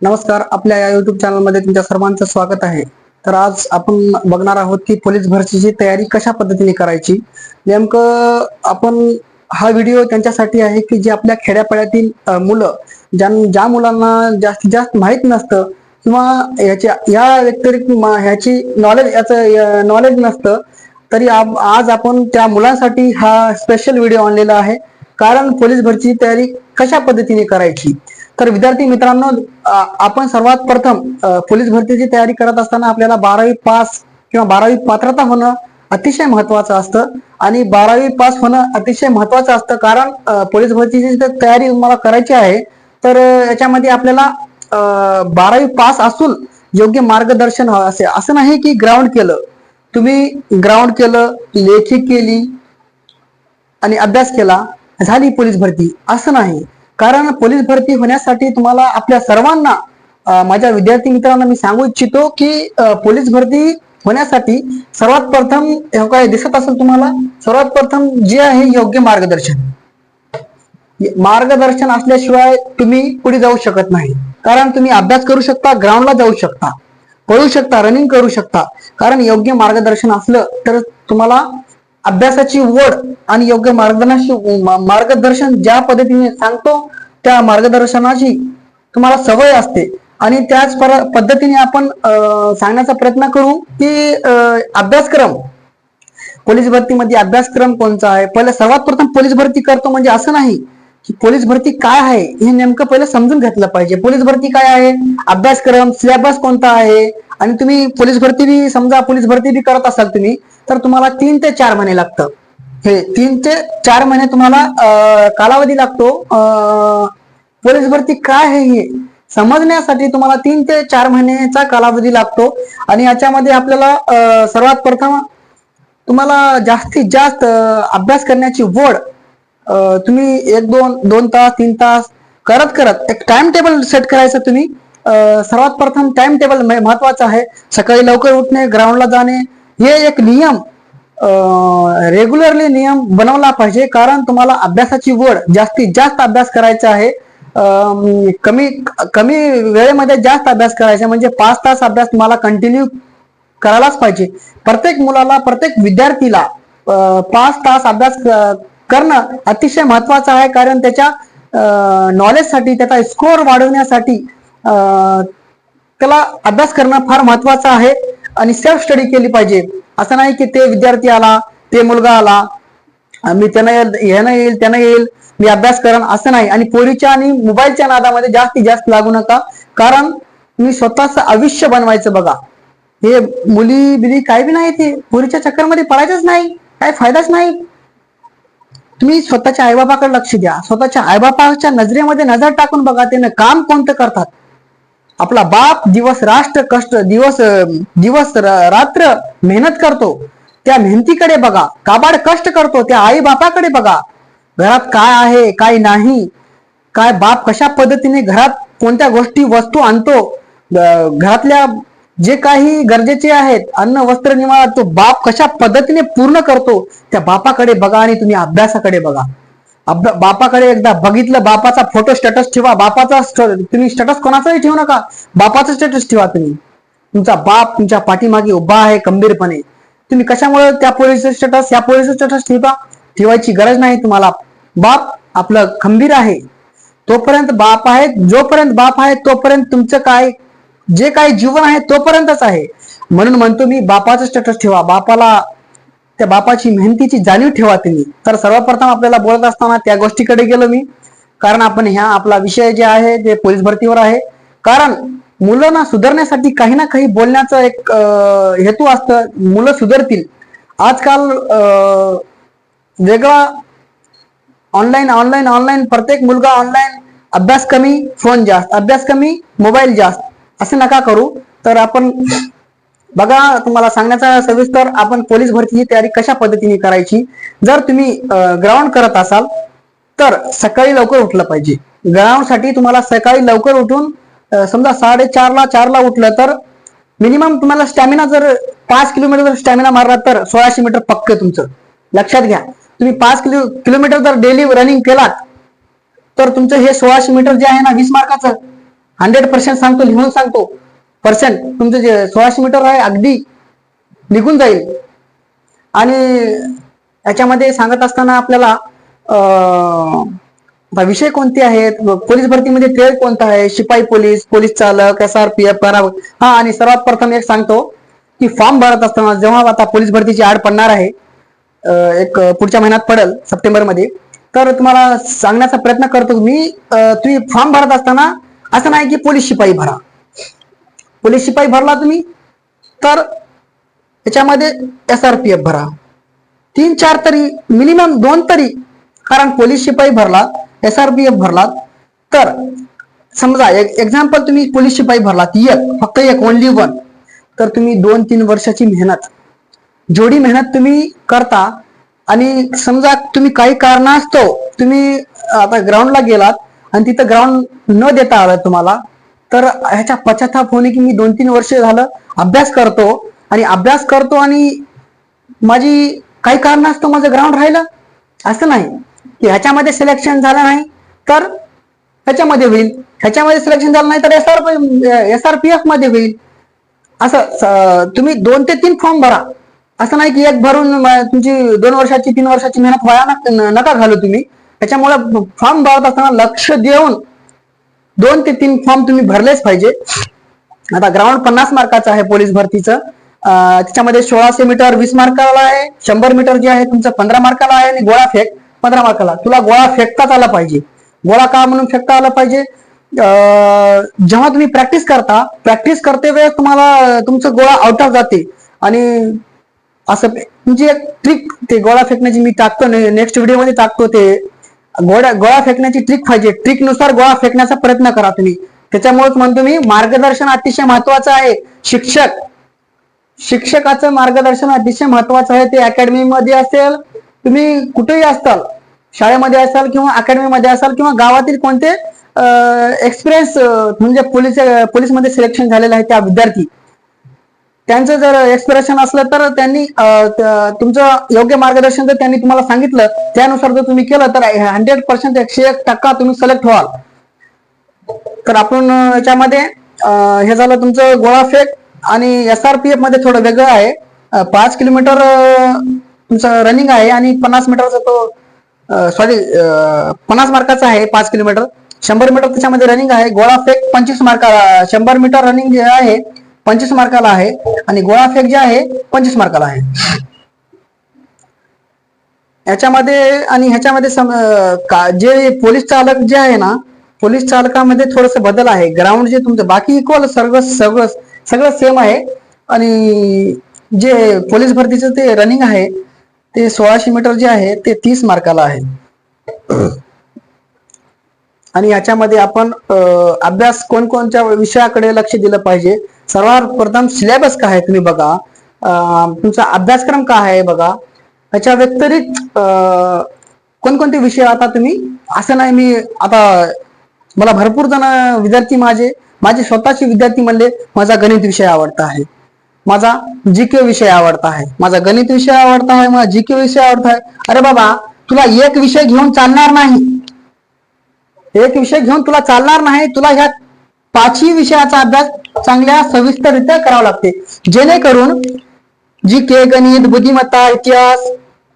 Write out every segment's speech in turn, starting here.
नमस्कार आपल्या या युट्यूब चॅनलमध्ये तुमच्या सर्वांचं स्वागत आहे. तर आज आपण बघणार आहोत की पोलीस भरतीची तयारी कशा पद्धतीने करायची? नेमकं आपण हा व्हिडिओ त्यांच्यासाठी आहे की जे आपल्या खेड्यापाड्यातील मुलं ज्या ज्या मुलांना जास्तीत जास्त माहीत नसतं किंवा याच्या या व्यतिरिक्त ह्याची नॉलेज याचं नॉलेज नसतं तरी आज आपण त्या मुलांसाठी हा स्पेशल व्हिडिओ आणलेला आहे. कारण पोलीस भरतीची तयारी कशा पद्धतीने करायची? तर विद्यार्थी मित्रांनो आपण सर्वात प्रथम पोलीस भरतीची तयारी करत असताना आपल्याला बारावी पास किंवा बारावी पात्रता होणं अतिशय महत्वाचं असतं. आणि बारावी पास होणं अतिशय महत्वाचं असतं कारण पोलीस भरतीची तयारी तुम्हाला करायची आहे तर याच्यामध्ये आपल्याला बारावी पास असून योग्य मार्गदर्शन हवं असे. असं नाही की ग्राउंड केलं. तुम्ही ग्राउंड केलं लेखी केली आणि अभ्यास केला झाली पोलीस भरती. असं नाही. कारण पोलीस भरती होण्यासाठी तुम्हाला आपल्या सर्वांना माझ्या विद्यार्थी मित्रांना मी सांगू इच्छितो की पोलीस भरती होण्यासाठी सर्वात प्रथम काय दिसत असेल तुम्हाला? सर्वात प्रथम जे आहे योग्य मार्गदर्शन. मार्गदर्शन असल्याशिवाय तुम्ही पुढे जाऊ शकत नाही. कारण तुम्ही अभ्यास करू शकता ग्राउंडला जाऊ शकता पळू शकता रनिंग करू शकता. कारण योग्य मार्गदर्शन असलं तर तुम्हाला अभ्यासाची ओढ आणि योग्य मार्गदर्शन मार्गदर्शन ज्या पद्धतीने सांगतो त्या मार्गदर्शनाची तुम्हाला सवय असते. आणि त्याच पर- पद्धतीने आपण सांगण्याचा प्रयत्न करू की अभ्यासक्रम. पोलीस भरतीमध्ये अभ्यासक्रम कोणता आहे? पहिले सर्वात प्रथम पोलीस भरती करतो म्हणजे असं नाही की पोलीस भरती काय आहे हे नेमकं पहिलं समजून घेतलं पाहिजे. पोलीस भरती काय आहे? अभ्यासक्रम सिलेबस कोणता आहे? आणि तुम्ही पोलीस भरती बी समजा पोलीस भरती बी करत असाल तुम्ही तर तुम्हाला तीन ते चार महिने लागतं. हे तीन ते चार महिने तुम्हाला कालावधी लागतो. अं, पोलीस भरती काय आहे हे समजण्यासाठी तुम्हाला तीन ते चार महिन्याचा कालावधी लागतो. आणि याच्यामध्ये आपल्याला सर्वात प्रथम तुम्हाला जास्तीत जास्त अभ्यास करण्याची वड तुम्ही एक दोन दोन तास तीन तास करत करत एक टाइम टेबल सेट करायचं तुम्ही. सर्वात प्रथम टाइम टेबल महत्वाचं आहे. सकाळी लवकर उठणे ग्राउंडला जाणे हे एक नियम रेग्युलरली नियम बनवला पाहिजे. कारण तुम्हाला अभ्यासाची वड जास्तीत जास्त अभ्यास करायचा आहे. कमी कमी वेळेमध्ये जास्त अभ्यास करायचा म्हणजे पाच तास अभ्यास तुम्हाला कंटिन्यू करायलाच पाहिजे. प्रत्येक मुलाला प्रत्येक विद्यार्थीला पाच तास अभ्यास करणं अतिशय महत्वाचं आहे. कारण त्याच्या नॉलेजसाठी त्याचा स्कोअर वाढवण्यासाठी त्याला अभ्यास करणं फार महत्वाचं आहे आणि सेल्फ स्टडी केली पाहिजे. असं नाही की ते विद्यार्थी आला ते मुलगा आला मी त्यांना येईल ह्यानं येईल त्यांना येईल मी अभ्यास करण असं नाही. आणि पोरीच्या आणि मोबाईलच्या नादामध्ये जास्तीत जास्त लागू नका. कारण मी स्वतःच आयुष्य बनवायचं बघा. हे मुली बिली काय बी नाही ते. पोरीच्या चक्करमध्ये पडायचंच नाही. काय फायदाच नाही. तुम्ही स्वतःच्या आईबापाकडे लक्ष द्या. स्वतःच्या आईबापाच्या नजरेमध्ये नजर टाकून बघा. त्यानं काम कोणतं करतात? आपला बाप दिवस राष्ट्र कष्ट दिवस दिवस रात्र मेहनत करतो. त्या मेहनतीकडे बघा. काबाड कष्ट करतो त्या आई बापाकडे बघा. घरात काय आहे काय नाही काय बाप कशा पद्धतीने घरात कोणत्या गोष्टी वस्तू आणतो. घरातल्या जे काही गरजेचे आहेत अन्न वस्त्र निवारा तो बाप कशा पद्धतीने पूर्ण करतो त्या बापाकडे बघा आणि तुम्ही अभ्यासाकडे बघा. बापाकडे एकदा बघितलं बापाचा फोटो स्टेटस ठेवा. बापाचा तुम्ही स्टेटस कोणाचाही ठेवू नका. बापाचा स्टेटस ठेवा तुम्ही. तुमचा बाप तुमच्या पाठीमागे उभा आहे गंभीरपणे तुम्ही कशामुळे त्या पोलीसचं स्टेटस या पोलीसचं स्टेटस ठेवा ठेवायची गरज नाही तुम्हाला. बाप आपलं खंबीर आहे. तोपर्यंत बाप आहे. जोपर्यंत बाप आहे तोपर्यंत तुमचं काय जे काही जीवन आहे तोपर्यंतच आहे. म्हणून म्हणतो मी बापाचं स्टेटस ठेवा. बापाला त्या बापाची मेहनतीची जाणीव ठेवा तुम्ही. तर सर्वप्रथम आपल्याला बोलत असताना त्या गोष्टीकडे गेलो मी. कारण आपण ह्या आपला विषय जे आहे ते पोलीस भरतीवर आहे. कारण मुलांना सुधारण्यासाठी काही ना काही बोलण्याचा एक हेतू असतं. मुलं सुधारतील. आजकाल अं, वेगळा ऑनलाईन ऑनलाईन ऑनलाईन प्रत्येक मुलगा ऑनलाईन अभ्यास कमी फोन जास्त अभ्यास कमी मोबाईल जास्त. असं नका करू. तर आपण बघा तुम्हाला सांगण्याचा सविस्तर आपण पोलीस भरतीची तयारी कशा पद्धतीने करायची? जर तुम्ही ग्राउंड करत असाल तर सकाळी लवकर उठलं पाहिजे. ग्राउंडसाठी तुम्हाला सकाळी लवकर उठून समजा साडेचारला चारला उठलं तर मिनिमम तुम्हाला स्टॅमिना जर पाच किलोमीटर जर स्टॅमिना मारला तर सोळाशे मीटर पक्क तुमचं. लक्षात घ्या. तुम्ही पाच किलो किलोमीटर जर डेली रनिंग केलात तर तुमचं हे सोळाशे मीटर जे आहे ना वीस मार्काचं हंड्रेड पर्सेंट सांगतो लिहून सांगतो. पर्सेंट तुमचं जे सोळाशे मीटर आहे अगदी निघून जाईल. आणि याच्यामध्ये सांगत असताना आपल्याला विषय कोणते आहेत? पोलीस भरतीमध्ये ट्रेड कोणता आहे? शिपाई पोलीस पोलीस चालक एस आर पी एफ हा आणि सर्वात प्रथम एक सांगतो की फॉर्म भरत असताना जेव्हा आता पोलीस भरतीची आड पडणार आहे एक पुढच्या महिन्यात पडेल सप्टेंबरमध्ये तर तुम्हाला सांगण्याचा प्रयत्न करतो मी तुम्ही फॉर्म भरत असताना असं नाही की पोलीस शिपाई भरा. पोलीस शिपाई भरला तुम्ही तर त्याच्यामध्ये एस आर पी एफ भरा. तीन चार तरी मिनिमम दोन तरी कारण पोलीस शिपाई भरला एस आर पी एफ भरलात तर समजा एक्झाम्पल तुम्ही पोलीस शिपाई भरलात एक फक्त एक ओनली वन तर तुम्ही दोन तीन वर्षाची मेहनत. जेवढी मेहनत तुम्ही करता आणि समजा तुम्ही काही कारणास्तव तुम्ही आता ग्राउंडला गेलात आणि तिथं ग्राउंड न देता आलं तुम्हाला तर ह्याच्या पश्चाताप होणे की मी दोन तीन वर्ष झालं अभ्यास करतो आणि अभ्यास करतो आणि माझी काही कारणास्तव माझं ग्राउंड राहिलं. असं नाही की ह्याच्यामध्ये सिलेक्शन झालं नाही तर ह्याच्यामध्ये होईल. ह्याच्यामध्ये सिलेक्शन झालं नाही तर S R S R P एफमध्ये होईल. असं तुम्ही दोन ते तीन फॉर्म भरा. असं नाही की एक भरून तुमची दोन वर्षाची तीन वर्षाची मेहनत वाया नका घालू तुम्ही. त्याच्यामुळे फॉर्म भरत असताना लक्ष देऊन दोन ते तीन फॉर्म तुम्ही भरलेच पाहिजे. आता ग्राउंड पन्नास मार्काचं आहे पोलीस भरतीचं. त्याच्यामध्ये सोळाशे मीटर वीस मार्काला आहे. शंभर मीटर जे आहे तुमचं पंधरा मार्काला आहे आणि गोळा फेक पंधरा मार्काला तुला गोळा फेकताच आला पाहिजे. गोळा का म्हणून फेकता आला पाहिजे? जेव्हा तुम्ही प्रॅक्टिस करता प्रॅक्टिस करते वेळेस तुम्हाला तुमचं गोळा आउट ऑफ जाते. आणि असं म्हणजे एक ट्रिक ते गोळा फेकण्याची मी टाकतो. नेक्स्ट व्हिडिओमध्ये टाकतो ते. गोळ्या गोळा फेकण्याची ट्रिक पाहिजे. ट्रिकनुसार गोळा फेकण्याचा प्रयत्न करा तुम्ही. त्याच्यामुळेच म्हणतो मी मार्गदर्शन अतिशय महत्वाचं आहे. शिक्षक शिक्षकाचं मार्गदर्शन अतिशय महत्वाचं आहे. ते अकॅडमीमध्ये असेल तुम्ही कुठेही असाल शाळेमध्ये असाल किंवा अकॅडमीमध्ये असाल किंवा गावातील कोणते एक्सपिरियन्स म्हणजे पोलीस पोलीसमध्ये सिलेक्शन झालेलं आहे त्या विद्यार्थी. त्यांचं जर एक्सप्रेशन असलं तर त्यांनी तुमचं योग्य मार्गदर्शन जर त्यांनी तुम्हाला सांगितलं त्यानुसार जर तुम्ही केलं तर हंड्रेड पर्सेंट एकशे एक टक्का तुम्ही सिलेक्ट व्हाल. तर आपण याच्यामध्ये हे झालं तुमचं गोळा फेक आणि एस आर पी एफमध्ये थोडं वेगळं आहे. पाच किलोमीटर तुमचं रनिंग आहे आणि पन्नास मीटरचा तो सॉरी पन्नास मार्काचा आहे पाच किलोमीटर. शंभर मीटर त्याच्यामध्ये रनिंग आहे. गोळा फेक पंचवीस मार्का शंभर मीटर रनिंग जे आहे पंचवीस मार्काला आहे आणि गोळा फेक जे आहे पंचवीस मार्काला आहे. याच्यामध्ये आणि ह्याच्यामध्ये सम- का- जे पोलीस चालक जे आहे ना पोलीस चालकामध्ये थोडस बदल आहे. ग्राउंड जे तुमचं बाकी इक्वल सर्व सगळं सगळं सेम आहे. आणि जे पोलीस भरतीचं ते रनिंग आहे ते सोळाशे मीटर जे आहे ते तीस मार्काला आहे. आणि याच्यामध्ये आपण अभ्यास कोणकोणत्या विषयाकडे लक्ष दिलं पाहिजे सर्वात प्रथम सिलेबस काय आहे तुम्ही बघा. तुमचा अभ्यासक्रम काय आहे बघा. याच्या व्यतिरिक्त कोणकोणते विषय आता तुम्ही असं नाही मी आता मला भरपूर जण विद्यार्थी माझे माझे स्वतःचे विद्यार्थी म्हणले माझा गणित विषय आवडता आहे. माझा जी के विषय आवडता आहे. माझा गणित विषय आवडता आहे माझा जी के विषय आवडता आहे. अरे बाबा तुला एक विषय घेऊन चालणार नाही. एक विषय घेऊन तुला चालणार नाही तुला ह्या पाचही विषयाचा अभ्यास चांगल्या सविस्तररित्या करावं लागते. जेणेकरून जी के गणित बुद्धिमत्ता इतिहास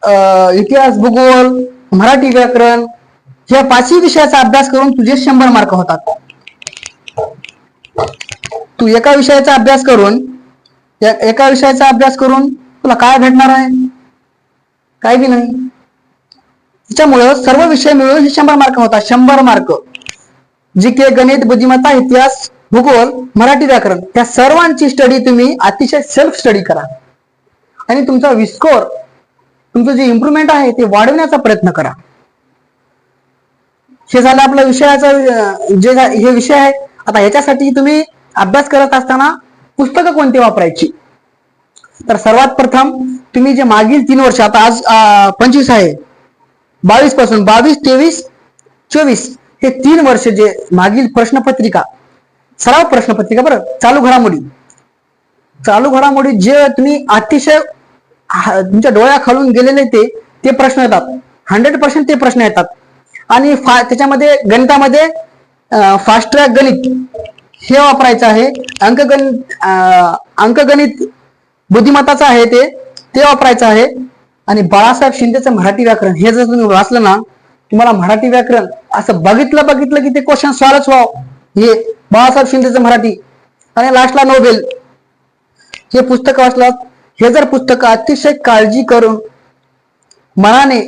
अं, इतिहास भूगोल मराठी व्याकरण या पाचही विषयाचा अभ्यास करून तुझे शंभर मार्क होतात. तू एका विषयाचा अभ्यास करून एका विषयाचा अभ्यास करून तुला काय भेटणार आहे? काही बी नाही. त्याच्यामुळं सर्व विषय मिळून हे शंभर मार्क होतात. शंभर मार्क. जी के गणित बुद्धिमत्ता इतिहास भूगोल मराठी व्याकरण त्या सर्वांची स्टडी तुम्ही अतिशय सेल्फ स्टडी करा. आणि तुमचा विस्कोर तुमचं जे इम्प्रुव्हमेंट आहे ते वाढवण्याचा प्रयत्न करा. हे झालं आपल्या विषयाचा जे हे विषय आहे. आता ह्याच्यासाठी तुम्ही अभ्यास करत असताना पुस्तकं कोणती वापरायची? तर सर्वात प्रथम तुम्ही जे मागील तीन वर्ष आता आज पंचवीस आहे. बावीसपासून बावीस तेवीस चोवीस हे तीन वर्ष जे मागील प्रश्नपत्रिका सराव प्रश्नपत्रिका बरं चालू घडामोडी. चालू घडामोडी जे तुम्ही अतिशय तुमच्या डोळ्या खालून गेलेले ते ते प्रश्न येतात. हंड्रेड पर्सेंट ते प्रश्न येतात. आणि फा त्याच्यामध्ये गणितामध्ये फास्ट ट्रॅक गणित हे वापरायचं आहे. अंकगणित अंकगणित बुद्धिमत्ताचं आहे ते ते वापरायचं आहे. आणि बाळासाहेब शिंदेचं मराठी व्याकरण हे जर तुम्ही वाचलं ना तुम्हाला मराठी व्याकरण असं बघितलं बघितलं की ते क्वेश्चन सॉल्वच व्हावं. हे बाळासाहेब शिंदेचं मराठी आणि लास्टला नोबेल हे पुस्तक वाचलात हे जर पुस्तक अतिशय काळजी करून मनाने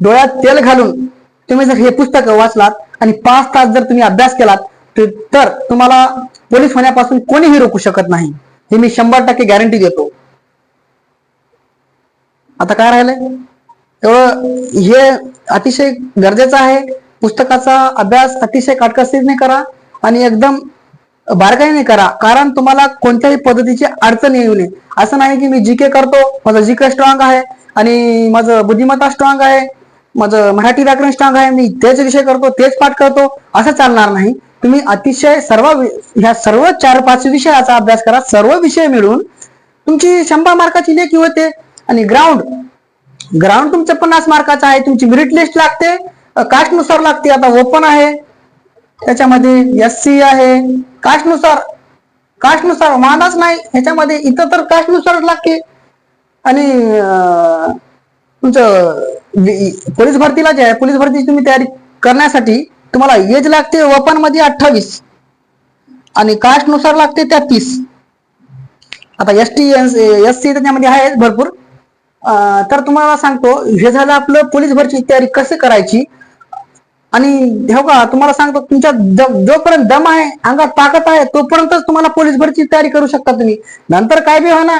डोळ्यात तेल घालून तुम्ही जर हे पुस्तक वाचलात आणि पाच तास जर तुम्ही अभ्यास केलात तर- तर तुम्हाला पोलीस होण्यापासून कोणीही रोखू शकत नाही. हे मी शंभर टक्के गॅरंटी देतो. आता काय राहिलंय? एवढं हे अतिशय गरजेचं आहे. पुस्तकाचा अभ्यास अतिशय काटकसरीने करा. आणि एकदम बारकाईने करा. कारण तुम्हाला कोणत्याही पद्धतीची अडचण येऊ नये. असं नाही की मी जीके करतो माझं जीके स्ट्रॉंग आहे आणि माझं बुद्धिमत्ता स्ट्रॉंग आहे माझं मराठी व्याकरण स्ट्रॉंग आहे मी तेच विषय करतो तेच पाठ करतो असं चालणार नाही. तुम्ही अतिशय सर्व ह्या सर्व चार पाच विषयाचा अभ्यास करा सर्व विषय मिळून. तुमची शंभर मार्काची लेखी होते आणि ग्राउंड ग्राउंड तुमचं पन्नास मार्काचं आहे तुमची मेरिट लिस्ट लागते कास्टनुसार लागते आता ओपन आहे. त्याच्यामध्ये एस सी आहे. कास्टनुसार कास्टनुसार मानच नाही. ह्याच्यामध्ये इथं तर कास्टनुसार लागते. आणि तुमचं पोलीस भरतीला जे आहे पोलीस भरतीची तुम्ही तयारी करण्यासाठी तुम्हाला एज लागते वपनमध्ये अठ्ठावीस. आणि कास्टनुसार लागते लागते तीस आता एस टी एस सी त्याच्यामध्ये आहे भरपूर. तर तुम्हाला सांगतो हे झालं आपलं पोलीस भरतीची तयारी कशी करायची? आणि हो का तुम्हाला सांगतो तुमच्या जोपर्यंत दम आहे अंगात ताकद आहे तोपर्यंतच तुम्हाला पोलीस भरतीची तयारी करू शकता तुम्ही. नंतर काय बी होणार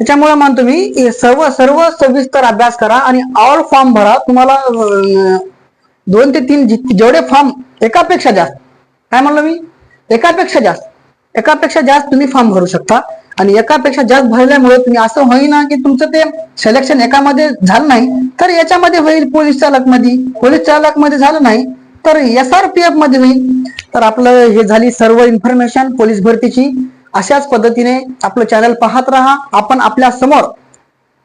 त्याच्यामुळे म्हणतो मी सर्व सर्व सविस्तर अभ्यास करा आणि ऑल फॉर्म भरा. तुम्हाला दोन ते तीन जेवढे फॉर्म एकापेक्षा जास्त काय म्हणलं मी? एकापेक्षा जास्त. एकापेक्षा जास्त तुम्ही फॉर्म भरू शकता. आणि एकापेक्षा जास्त भरल्यामुळे तुम्ही असं होईना की तुमचं ते सिलेक्शन एकामध्ये झालं नाही तर याच्यामध्ये होईल पोलीस चालकमध्ये पोलीस चालकमध्ये झालं नाही तर एस आर पी एफमध्ये होईल. तर आपलं हे झाली सर्व इन्फॉर्मेशन पोलीस भरतीची. अशाच पद्धतीने आपलं चॅनल पाहत राहा. आपण आपल्यासमोर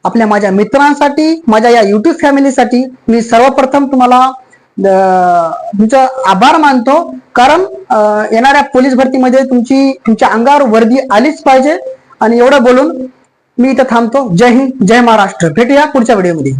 आपल्या माझ्या मित्रांसाठी माझ्या या युट्यूब फॅमिलीसाठी मी सर्वप्रथम तुम्हाला तुमचा आभार मानतो. कारण येणाऱ्या पोलीस भरतीमध्ये तुमची तुमच्या अंगावर वर्दी आलीच पाहिजे. आणि एवढं बोलून मी इथं थांबतो. जय हिंद जय महाराष्ट्र. भेटूया पुढच्या व्हिडिओमध्ये.